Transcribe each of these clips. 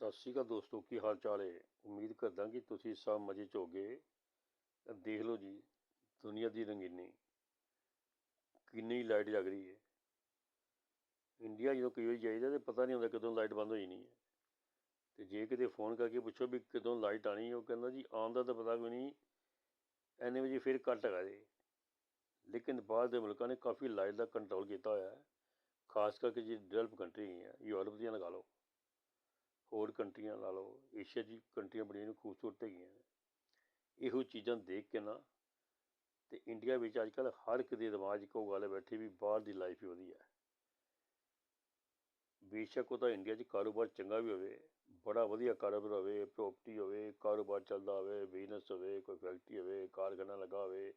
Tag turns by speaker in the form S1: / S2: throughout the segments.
S1: ਸਤਿ ਸ਼੍ਰੀ ਅਕਾਲ ਦੋਸਤੋ, ਕੀ ਹਾਲ ਚਾਲ ਹੈ ਉਮੀਦ ਕਰਦਾ ਕਿ ਤੁਸੀਂ ਸਭ ਮਜ਼ੇ 'ਚ ਹੋਗੇ। ਤਾਂ ਦੇਖ ਲਓ ਜੀ, ਦੁਨੀਆ ਦੀ ਰੰਗੀਨੀ। ਕਿੰਨੀ ਲਾਈਟ ਜਗ ਰਹੀ ਹੈ ਇੰਡੀਆ ਜਦੋਂ ਕਈ ਵਾਰੀ ਜਾਈਦਾ ਤੇ ਪਤਾ ਨਹੀਂ ਹੁੰਦਾ ਕਦੋਂ ਲਾਈਟ ਬੰਦ ਹੋ ਜਾਣੀ ਹੈ ਤੇ ਜੇ ਕਿਤੇ ਫੋਨ ਕਰਕੇ ਪੁੱਛੋ ਵੀ ਕਦੋਂ ਲਾਈਟ ਆਣੀ, ਉਹ ਕਹਿੰਦਾ ਜੀ, ਆਉਣ ਦਾ ਤਾਂ ਪਤਾ ਕੋਈ ਨਹੀਂ ਐਨੇ ਵਜੇ ਫਿਰ ਕੱਟ ਹੈਗਾ ਜੀ। ਲੇਕਿਨ ਬਾਹਰ ਦੇ ਮੁਲਕਾਂ ਨੇ ਕਾਫੀ ਲਾਈਟ ਦਾ ਕੰਟਰੋਲ ਕੀਤਾ ਹੋਇਆ ਹੈ। ਖਾਸ ਕਰਕੇ ਜੀ ਡਿਵੈਲਪ ਕੰਟਰੀ ਹੈ ਯੂਰਪ ਦੀਆਂ ਲਗਾ ਲਓ। ਹੋਰ ਕੰਟਰੀਆਂ ਲਾ ਲਓ, ਏਸ਼ੀਆ ਦੀ ਕੰਟਰੀਆਂ ਬੜੀਆਂ ਨੂੰ, ਖੂਬਸੂਰਤ ਹੈਗੀਆਂ ਨੇ। ਇਹੋ ਚੀਜ਼ਾਂ ਦੇਖ ਕੇ ਨਾ ਤੇ ਇੰਡੀਆ ਵਿੱਚ ਅੱਜ ਕੱਲ੍ਹ ਹਰ ਇੱਕ ਦੇ ਦਿਮਾਗ 'ਚ ਇੱਕੋ ਗੱਲ ਬੈਠੀ ਵੀ ਬਾਹਰ ਦੀ ਲਾਈਫ ਹੀ ਵਧੀਆ ਹੈ। ਬੇਸ਼ੱਕ ਤਾਂ ਇੰਡੀਆ 'ਚ ਕਾਰੋਬਾਰ ਚੰਗਾ ਵੀ ਹੋਵੇ, ਬੜਾ ਵਧੀਆ ਕਾਰੋਬਾਰ ਹੋਵੇ ਪ੍ਰੋਪਰਟੀ ਹੋਵੇ, ਕਾਰੋਬਾਰ ਚੱਲਦਾ ਹੋਵੇ ਬਿਜ਼ਨਸ ਹੋਵੇ, ਕੋਈ ਫੈਕਟਰੀ ਹੋਵੇ, ਕਾਰਖਾਨਾ ਲੱਗਾ ਹੋਵੇ,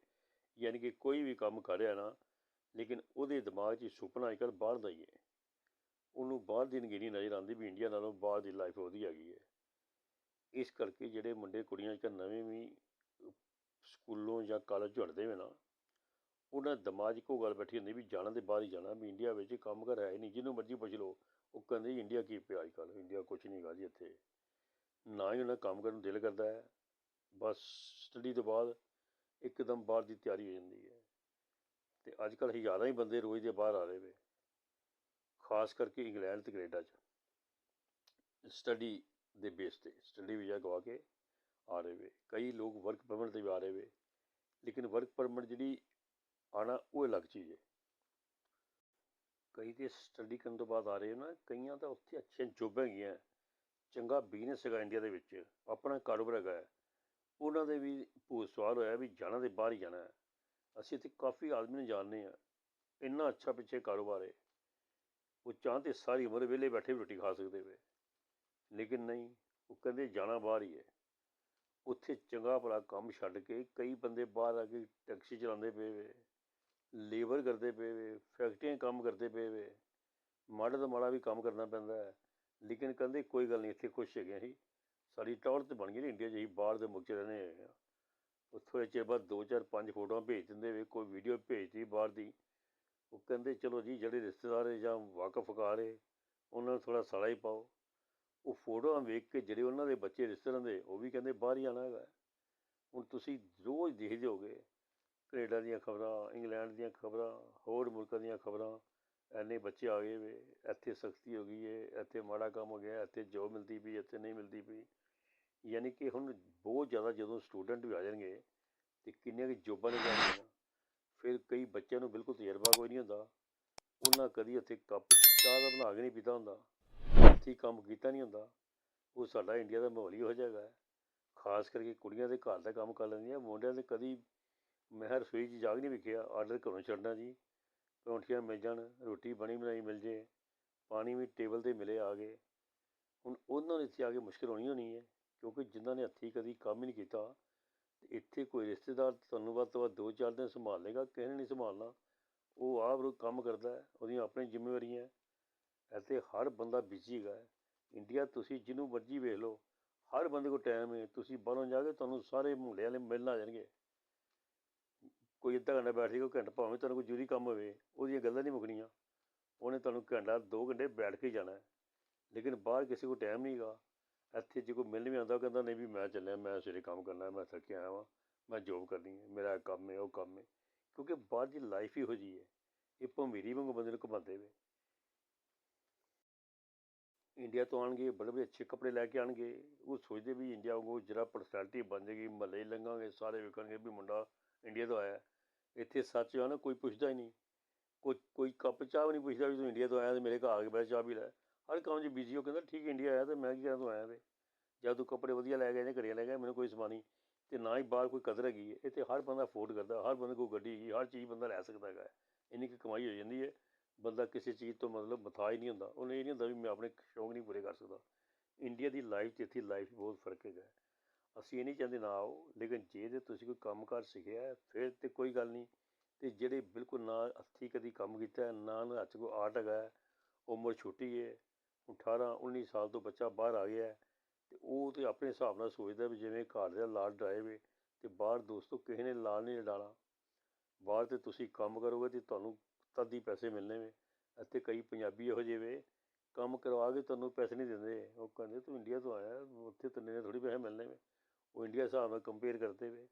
S1: ਯਾਨੀ ਕਿ ਕੋਈ ਵੀ ਕੰਮ ਕਰ ਰਿਹਾ ਨਾ, ਲੇਕਿਨ ਉਹਦੇ ਦਿਮਾਗ 'ਚ ਸੁਪਨਾ ਅੱਜ ਬਾਹਰ ਦਾ ਹੀ ਹੈ। ਉਹਨੂੰ ਬਾਹਰ ਦੀ ਨਗੀਨੀ ਨਜ਼ਰ ਆਉਂਦੀ ਵੀ ਇੰਡੀਆ ਨਾਲੋਂ ਬਾਹਰ ਦੀ ਲਾਈਫ ਵਧੀਆ ਹੈਗੀ ਹੈ। ਇਸ ਕਰਕੇ ਜਿਹੜੇ ਮੁੰਡੇ ਕੁੜੀਆਂ ਅੱਜ ਨਵੇਂ ਵੀ ਸਕੂਲੋਂ ਜਾਂ ਕਾਲਜ ਝੜਦੇ ਵੇ ਨਾ, ਉਹਨਾਂ ਦਿਮਾਗ 'ਚ ਇੱਕੋ ਗੱਲ ਬੈਠੀ ਹੁੰਦੀ ਵੀ ਜਾਣਾ ਤੇ ਬਾਹਰ ਹੀ ਜਾਣਾ, ਵੀ ਇੰਡੀਆ ਵਿੱਚ ਕੰਮ ਕਰ ਹੈ ਹੀ ਨਹੀਂ, ਜਿਹਨੂੰ ਮਰਜ਼ੀ ਪੁੱਛ ਲਓ, ਉਹ ਕਹਿੰਦੇ ਇੰਡੀਆ ਕੀ ਪਿਆ ਅੱਜ ਕੱਲ੍ਹ ਇੰਡੀਆ ਕੁਛ ਨਹੀਂ ਹੈਗਾ ਜੀ ਇੱਥੇ। ਨਾ ਹੀ ਉਹਨਾਂ ਕੰਮ ਕਰਨ ਨੂੰ ਦਿਲ ਕਰਦਾ ਹੈ, ਬਸ ਸਟੱਡੀ ਤੋਂ ਬਾਅਦ ਇੱਕਦਮ ਬਾਹਰ ਦੀ ਤਿਆਰੀ ਹੋ ਜਾਂਦੀ ਹੈ। ਤੇ ਅੱਜ ਕੱਲ੍ਹ ਹਜ਼ਾਰਾਂ ਹੀ ਬੰਦੇ ਰੋਜ਼ ਦੇ ਬਾਹਰ ਆ ਰਹੇ ਵੇ। ਖਾਸ ਕਰਕੇ ਇੰਗਲੈਂਡ ਤੇ ਕੈਨੇਡਾ 'ਚ। ਸਟੱਡੀ ਦੇ ਬੇਸ ਤੇ ਸਟੱਡੀ ਵੀਜ਼ਾ ਗਵਾ ਕੇ ਆ ਰਹੇ ਵੇ। ਕਈ ਲੋਕ ਵਰਕ ਪਰਮਿਟ ਤੇ ਵੀ ਆ ਰਹੇ ਵੇ। ਲੇਕਿਨ ਵਰਕ ਪਰਮਿਟ ਜਿਹੜੀ ਆਣਾ ਉਹ ਅਲੱਗ ਚੀਜ਼ ਹੈ ਕਈ ਤੇ ਸਟੱਡੀ ਕਰਨ ਤੋਂ ਬਾਅਦ ਆ ਰਹੇ ਨਾ, ਕਈਆਂ ਤਾਂ ਉੱਥੇ ਅੱਛੀਆਂ ਜੋਬਾਂ ਹੈਗੀਆਂ। ਚੰਗਾ ਬਿਜ਼ਨਸ ਹੈਗਾ ਇੰਡੀਆ ਦੇ ਵਿੱਚ, ਆਪਣਾ ਕਾਰੋਬਾਰ ਹੈਗਾ। ਉਹਨਾਂ ਦੇ ਵੀ ਭੂਤ ਸਵਾਲ ਹੋਇਆ ਵੀ ਜਾਣਾ ਤੇ ਬਾਹਰ ਹੀ ਜਾਣਾ। ਅਸੀਂ ਇੱਥੇ ਕਾਫੀ ਆਦਮੀ ਨੂੰ ਜਾਣਦੇ ਹਾਂ। ਇੰਨਾ ਅੱਛਾ ਪਿੱਛੇ ਕਾਰੋਬਾਰ ਹੈ ਉਹ ਚਾਹ ਸਾਰੀ ਉਮਰ ਵਿਹਲੇ ਬੈਠੇ ਵੀ ਰੋਟੀ ਖਾ ਸਕਦੇ ਵੇ। ਲੇਕਿਨ ਨਹੀਂ, ਉਹ ਕਹਿੰਦੇ ਜਾਣਾ ਬਾਹਰ ਹੀ ਹੈ। ਉੱਥੇ ਚੰਗਾ ਭਲਾ ਕੰਮ ਛੱਡ ਕੇ ਕਈ ਬੰਦੇ ਬਾਹਰ ਆ ਕੇ ਟੈਕਸੀ ਚਲਾਉਂਦੇ ਪਏ ਵੇ, ਲੇਬਰ ਕਰਦੇ ਪਏ ਵੇ, ਫੈਕਟਰੀਆਂ ਕੰਮ ਕਰਦੇ ਪਏ ਵੇ। ਮਾੜਾ ਤੋਂ ਮਾੜਾ ਵੀ ਕੰਮ ਕਰਨਾ ਪੈਂਦਾ ਹੈ। ਲੇਕਿਨ ਕਹਿੰਦੇ ਕੋਈ ਗੱਲ ਨਹੀਂ, ਇੱਥੇ ਖੁਸ਼ ਹੈਗੇ ਅਸੀਂ। ਸਾਡੀ ਟੌਰ ਤੇ ਬਣ ਗਈ ਨਾ ਇੰਡੀਆ 'ਚ, ਅਸੀਂ ਬਾਹਰ ਦੇ ਮੁਲਕ 'ਚ ਰਹਿੰਦੇ ਹੈਗੇ ਹਾਂ। ਉੱਥੋਂ ਦੇ ਚਿਰ ਬਾਅਦ ਦੋ ਚਾਰ ਪੰਜ ਫੋਟੋਆਂ ਭੇਜ ਦਿੰਦੇ ਵੇ, ਕੋਈ ਵੀਡੀਓ ਭੇਜਦੀ ਬਾਹਰ ਦੀ। ਉਹ ਕਹਿੰਦੇ, ਚਲੋ ਜੀ, ਜਿਹੜੇ ਰਿਸ਼ਤੇਦਾਰ ਹੈ ਜਾਂ ਵਾਕਫਕਾਰ ਹੈ ਉਹਨਾਂ ਨੂੰ ਥੋੜਾ ਸਾਲਾ ਹੀ ਪਾਓ। ਉਹ ਫੋਟੋਆਂ ਵੇਖ ਕੇ ਜਿਹੜੇ ਉਹਨਾਂ ਦੇ ਬੱਚੇ ਰਿਸ਼ਤੇਦਾਰਾਂ ਦੇ, ਉਹ ਵੀ ਕਹਿੰਦੇ, ਬਾਹਰ ਹੀ ਆਉਣਾ ਹੈਗਾ ਹੁਣ ਤੁਸੀਂ ਰੋਜ਼ ਦੇਖਦੇ ਹੋਗੇ ਕੈਨੇਡਾ ਦੀਆਂ ਖਬਰਾਂ, ਇੰਗਲੈਂਡ ਦੀਆਂ ਖਬਰਾਂ, ਹੋਰ ਮੁਲਕਾਂ ਦੀਆਂ ਖਬਰਾਂ ਐਨੇ ਬੱਚੇ ਆ ਗਏ ਵੇ, ਇੱਥੇ ਸਖਤੀ ਹੋ ਗਈ ਹੈ ਇੱਥੇ ਮਾੜਾ ਕੰਮ ਹੋ ਗਿਆ, ਇੱਥੇ ਜੋਬ ਮਿਲਦੀ ਪਈ, ਇੱਥੇ ਨਹੀਂ ਮਿਲਦੀ ਪਈ। ਯਾਨੀ ਕਿ ਹੁਣ ਬਹੁਤ ਜ਼ਿਆਦਾ ਜਦੋਂ ਸਟੂਡੈਂਟ ਵੀ ਆ ਜਾਣਗੇ, ਤੇ ਕਿੰਨੀਆਂ ਕਿ ਜੋਬਾਂ ਨੇ ਜਾਣਗੀਆਂ ਫਿਰ ਕਈ ਬੱਚਿਆਂ ਨੂੰ ਬਿਲਕੁਲ ਤਜਰਬਾ ਕੋਈ ਨਹੀਂ ਹੁੰਦਾ। ਉਹਨਾਂ ਕਦੀ ਇੱਥੇ ਕੱਪ ਚਾਹ ਦਾ ਬਣਾ ਕੇ ਨਹੀਂ ਪੀਤਾ ਹੁੰਦਾ। ਹੱਥੀਂ ਕੰਮ ਕੀਤਾ ਨਹੀਂ ਹੁੰਦਾ। ਉਹ ਸਾਡਾ ਇੰਡੀਆ ਦਾ ਮਾਹੌਲ ਹੀ ਹੋ ਜਾਏਗਾ ਹੈ। ਖਾਸ ਕਰਕੇ ਕੁੜੀਆਂ ਦੇ ਘਰ ਦਾ ਕੰਮ ਕਰ ਲੈਂਦੀਆਂ। ਮੁੰਡਿਆਂ ਦੇ ਕਦੀ ਮੈਂ ਰਸੋਈ 'ਚ ਜਾਗ ਨਹੀਂ ਵੇਖਿਆ। ਆਰਡਰ ਘਰੋਂ ਛੱਡਣਾ ਜੀ। ਪਰੌਂਠੀਆਂ ਮਿਲ ਜਾਣ, ਰੋਟੀ ਬਣੀ ਬਣਾਈ ਮਿਲ ਜੇ, ਪਾਣੀ ਵੀ ਟੇਬਲ ਤੇ ਮਿਲੇ ਆ ਗਏ। ਹੁਣ ਉਹਨਾਂ ਨੂੰ ਇੱਥੇ ਆ ਕੇ ਮੁਸ਼ਕਿਲ ਹੋਣੀ ਹੋਣੀ ਹੈ। ਕਿਉਂਕਿ ਜਿਨ੍ਹਾਂ ਨੇ ਹੱਥੀਂ ਕਦੀ ਕੰਮ ਹੀ ਨਹੀਂ ਕੀਤਾ। ਇੱਥੇ ਕੋਈ ਰਿਸ਼ਤੇਦਾਰ ਤੁਹਾਨੂੰ ਵੱਧ ਤੋਂ ਵੱਧ ਦੋ ਚਾਰ ਦਿਨ ਸੰਭਾਲ ਲੇਗਾ ਕਿਸੇ ਨੇ ਨਹੀਂ ਸੰਭਾਲਣਾ। ਉਹ ਆਪ ਰੋ ਕੰਮ ਕਰਦਾ ਉਹਦੀਆਂ ਆਪਣੀਆਂ ਜ਼ਿੰਮੇਵਾਰੀਆਂ ਇੱਥੇ ਹਰ ਬੰਦਾ ਬਿਜ਼ੀ ਹੈਗਾ ਹੈ। ਇੰਡੀਆ ਤੁਸੀਂ ਜਿਹਨੂੰ ਮਰਜ਼ੀ ਵੇਖ ਲਓ, ਹਰ ਬੰਦੇ ਕੋਲ ਟਾਈਮ ਹੈ, ਤੁਸੀਂ ਬਾਹਰੋਂ ਜਾ ਕੇ ਤੁਹਾਨੂੰ ਸਾਰੇ ਮੁਹੱਲੇ ਵਾਲੇ ਮਿਲਣ ਆ ਜਾਣਗੇ। ਕੋਈ ਅੱਧਾ ਘੰਟਾ ਬੈਠ ਕੇ ਘੰਟਾ ਭਾਵੇਂ ਤੁਹਾਨੂੰ ਕੋਈ ਜ਼ਰੂਰੀ ਕੰਮ ਹੋਵੇ, ਉਹਦੀਆਂ ਗੱਲਾਂ ਨਹੀਂ ਮੁੱਕਣੀਆਂ। ਉਹਨੇ ਤੁਹਾਨੂੰ ਘੰਟਾ ਦੋ ਘੰਟੇ ਬੈਠ ਕੇ ਜਾਣਾ ਲੇਕਿਨ ਬਾਹਰ ਕਿਸੇ ਕੋਲ ਟਾਈਮ ਨਹੀਂ ਹੈਗਾ ਇੱਥੇ ਜੇ ਕੋਈ ਮਿਲਣ ਵੀ ਆਉਂਦਾ, ਉਹ ਕਹਿੰਦਾ, ਨਹੀਂ ਵੀ ਮੈਂ ਚੱਲਿਆ, ਮੈਂ ਸਵੇਰੇ ਕੰਮ ਕਰਨਾ, ਮੈਂ ਥੱਕਿਆ ਆਇਆ ਵਾਂ, ਮੈਂ ਜੋਬ ਕਰਨੀ ਹੈ, ਮੇਰਾ ਕੰਮ ਹੈ, ਉਹ ਕੰਮ ਹੈ। ਕਿਉਂਕਿ ਬਾਹਰ ਦੀ ਲਾਈਫ ਹੀ ਹੋ ਜੀ ਹੈ, ਇਹ ਭੰਮੀਰੀ ਵਾਂਗੂ ਬੰਦੇ ਨੂੰ ਘੁਮਾਉਂਦੇ ਵੇ। ਇੰਡੀਆ ਤੋਂ ਆਣਗੇ ਬੜੇ ਬੜੇ ਅੱਛੇ ਕੱਪੜੇ ਲੈ ਕੇ ਆਣਗੇ ਉਹ ਸੋਚਦੇ ਵੀ ਇੰਡੀਆ ਵਾਂਗੂ ਜਰਾ ਪਰਸਨੈਲਿਟੀ ਬਣ ਜਾਏਗੀ, ਮਹੱਲੇ ਲੰਘਾਂਗੇ, ਸਾਰੇ ਵੇਖਣਗੇ ਵੀ ਮੁੰਡਾ ਇੰਡੀਆ ਤੋਂ ਆਇਆ। ਇੱਥੇ ਸੱਚ ਆ ਨਾ, ਕੋਈ ਪੁੱਛਦਾ ਹੀ ਨਹੀਂ, ਕੋਈ ਕੋਈ ਕੱਪ ਚਾਹ ਵੀ ਨਹੀਂ ਪੁੱਛਦਾ ਵੀ ਤੂੰ ਇੰਡੀਆ ਤੋਂ ਆਇਆ ਤੇ ਮੇਰੇ ਘਰ ਆ ਕੇ ਬੈਠ ਚਾਹ ਪੀ ਲੈ। ਹਰ ਕੰਮ 'ਚ ਬਿਜ਼ੀ ਹੋ ਕਹਿੰਦਾ ਠੀਕ ਇੰਡੀਆ ਆਇਆ ਤੇ ਮੈਂ ਕੀ ਕਰਾਂ ਤੂੰ ਆਇਆ ਤੇ ਜਦ ਤੂੰ ਕੱਪੜੇ ਵਧੀਆ ਲੈ ਗਿਆ ਜਾਂ ਘੜੀਆਂ ਲੈ ਗਿਆ ਮੈਨੂੰ ਕੋਈ ਸਮਾਨੀ ਤੇ ਨਾ ਹੀ ਬਾਹਰ ਕੋਈ ਕਦਰ ਹੈਗੀ ਹੈ। ਇੱਥੇ ਹਰ ਬੰਦਾ ਅਫੋਰਡ ਕਰਦਾ ਹਰ ਬੰਦੇ ਕੋਲ ਗੱਡੀ ਹੈਗੀ ਹਰ ਚੀਜ਼ ਬੰਦਾ ਲੈ ਸਕਦਾ ਹੈਗਾ। ਇੰਨੀ ਕੁ ਕਮਾਈ ਹੋ ਜਾਂਦੀ ਹੈ। ਬੰਦਾ ਕਿਸੇ ਚੀਜ਼ ਤੋਂ ਮਤਲਬ ਮਥਾ ਹੀ ਨਹੀਂ ਹੁੰਦਾ। ਉਹਨੂੰ ਇਹ ਨਹੀਂ ਹੁੰਦਾ ਵੀ ਮੈਂ ਆਪਣੇ ਸ਼ੌਂਕ ਨਹੀਂ ਪੂਰੇ ਕਰ ਸਕਦਾ। ਇੰਡੀਆ ਦੀ ਲਾਈਫ 'ਚ ਇੱਥੇ ਲਾਈਫ ਬਹੁਤ ਫ਼ਰਕ ਹੈਗਾ। ਅਸੀਂ ਇਹ ਨਹੀਂ ਚਾਹੁੰਦੇ ਨਾ ਆਓ ਲੇਕਿਨ ਜੇ ਤੇ ਤੁਸੀਂ ਕੋਈ ਕੰਮ ਕੰਮਕਾਰ ਸਿੱਖਿਆ ਫਿਰ ਤੇ ਕੋਈ ਗੱਲ ਨਹੀਂ। ਤੇ ਜਿਹੜੇ ਬਿਲਕੁਲ ਨਾ ਹੱਥੀਂ ਕਦੀ ਕੰਮ ਕੀਤਾ ਨਾ ਹੱਥ 'ਚ ਕੋਈ ਆਰਟ ਹੈਗਾ ਹੈ, ਉਮਰ ਛੋਟੀ ਹੈ 18 19 ਸਾਲ ਤੋਂ ਬੱਚਾ ਬਾਹਰ ਆ ਗਿਆ ਹੈ ਤੇ ਉਹ ਤੇ ਆਪਣੇ ਹਿਸਾਬ ਨਾਲ ਸੋਚਦਾ ਵੀ ਜਿਵੇਂ ਘਰ ਦਾ ਲਾਲ ਡਾਏ ਵੇ ਤੇ ਬਾਹਰ ਦੋਸਤੋ ਕਿਸੇ ਨੇ ਲਾਲ ਨਹੀਂ ਡਾਲਾ। ਬਾਹਰ ਤੇ ਤੁਸੀਂ ਕੰਮ ਕਰੋਗੇ ਤੇ ਤੁਹਾਨੂੰ ਤਦ ਹੀ ਪੈਸੇ ਮਿਲਣੇ ਵੇ। ਇੱਥੇ ਕਈ ਪੰਜਾਬੀ ਇਹੋ ਜਿਹੇ ਵੇ, ਕੰਮ ਕਰਵਾ ਕੇ ਤੁਹਾਨੂੰ ਪੈਸੇ ਨਹੀਂ ਦਿੰਦੇ। ਉਹ ਕਹਿੰਦੇ, ਤੂੰ ਇੰਡੀਆ ਤੋਂ ਆਇਆ, ਉੱਥੇ ਤੈਨੂੰ ਥੋੜੀ ਪੈਸੇ ਮਿਲਣੇ ਵੇ। ਉਹ ਇੰਡੀਆ ਹਿਸਾਬ ਨਾਲ ਕੰਪੇਅਰ ਕਰਦੇ ਵੇ।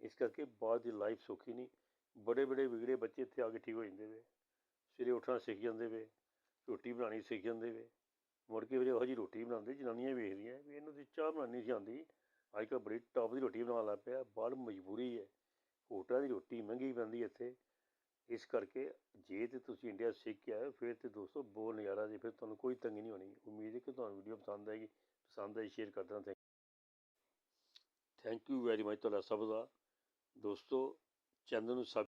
S1: ਇਸ ਕਰਕੇ ਬਾਹਰ ਦੀ ਲਾਈਫ ਸੌਖੀ ਨਹੀਂ। ਬੜੇ ਬੜੇ ਵਿਗੜੇ ਬੱਚੇ ਇੱਥੇ ਆ ਕੇ ਠੀਕ ਹੋ ਜਾਂਦੇ ਵੇ। ਸਵੇਰੇ ਉੱਠਣਾ ਸਿੱਖ ਜਾਂਦੇ ਵੇ, ਰੋਟੀ ਬਣਾਉਣੀ ਸਿੱਖ ਜਾਂਦੇ ਵੇ। ਮੁੜ ਕੇ ਫਿਰ ਇਹੋ ਜਿਹੀ ਰੋਟੀ ਬਣਾਉਂਦੇ, ਜਨਾਨੀਆਂ ਵੇਖਦੀਆਂ, ਵੀ ਇਹਨੂੰ ਤੇ ਚਾਹ ਬਣਾਉਣੀ ਸੀ ਆਉਂਦੀ। ਅੱਜ ਕੱਲ੍ਹ ਬੜੀ ਟੌਪ ਦੀ ਰੋਟੀ ਬਣਾਉਣ ਲੱਗ ਪਿਆ ਬਾਹਰ ਮਜਬੂਰੀ ਹੈ। ਹੋਟਲਾਂ ਦੀ ਰੋਟੀ ਮਹਿੰਗੀ ਪੈਂਦੀ ਇੱਥੇ। ਇਸ ਕਰਕੇ ਜੇ ਤੇ ਤੁਸੀਂ ਇੰਡੀਆ ਸਿੱਖ ਕੇ ਆਏ, ਫਿਰ ਤੇ ਦੋਸਤੋ ਬਹੁਤ ਨਜ਼ਾਰਾ ਜੀ, ਫਿਰ ਤੁਹਾਨੂੰ ਕੋਈ ਤੰਗੀ ਨਹੀਂ ਹੋਣੀ। ਉਮੀਦ ਹੈ ਕਿ ਤੁਹਾਨੂੰ ਵੀਡੀਓ ਪਸੰਦ ਆਏਗੀ। ਪਸੰਦ ਆਈ ਸ਼ੇਅਰ ਕਰ ਦੇਣਾ thank thank you very much ਤੁਹਾਡਾ ਸਭ ਦਾ। ਦੋਸਤੋ, ਚੈਨਲ ਨੂੰ ਸਭ